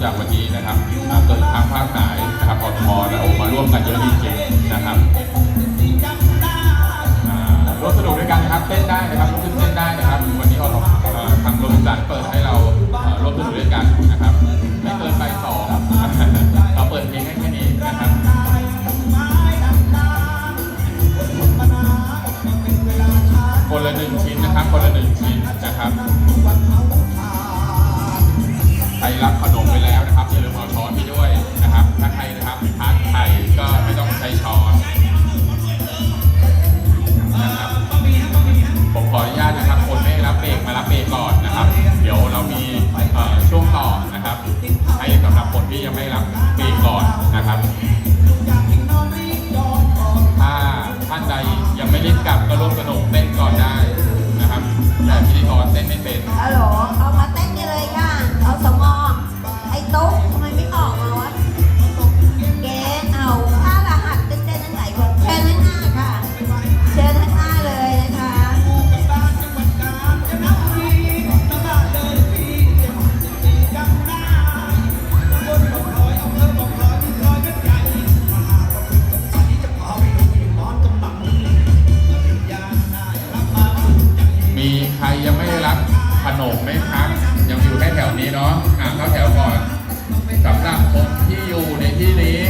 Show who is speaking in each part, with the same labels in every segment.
Speaker 1: 讲问题 ปีก่อนนะครับถ้าท่านใดยังไม่ได้กลับก็ร่วมสนุกเต้นก่อนได้ นม
Speaker 2: ไม่พักยัง
Speaker 1: อยู่แค่แถวนี้เนาะอ่าเข้าแถวก่อนสำหรับคนที่อยู่ในที่นี้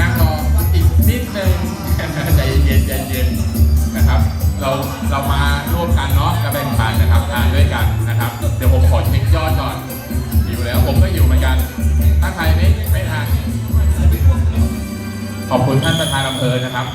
Speaker 1: นั่งรออีกนิดนึงใจเย็นใจเย็นนะครับ เราเรามาร่วมกันเนาะจะแบ่งปันนะครับงานด้วยกันนะครับ เดี๋ยวผมขอเช็คยอดก่อนอยู่แล้วผมก็อยู่เหมือนกัน ถ้าใครไม่ไม่ทานขอบคุณท่านประธานอำเภอนะครับ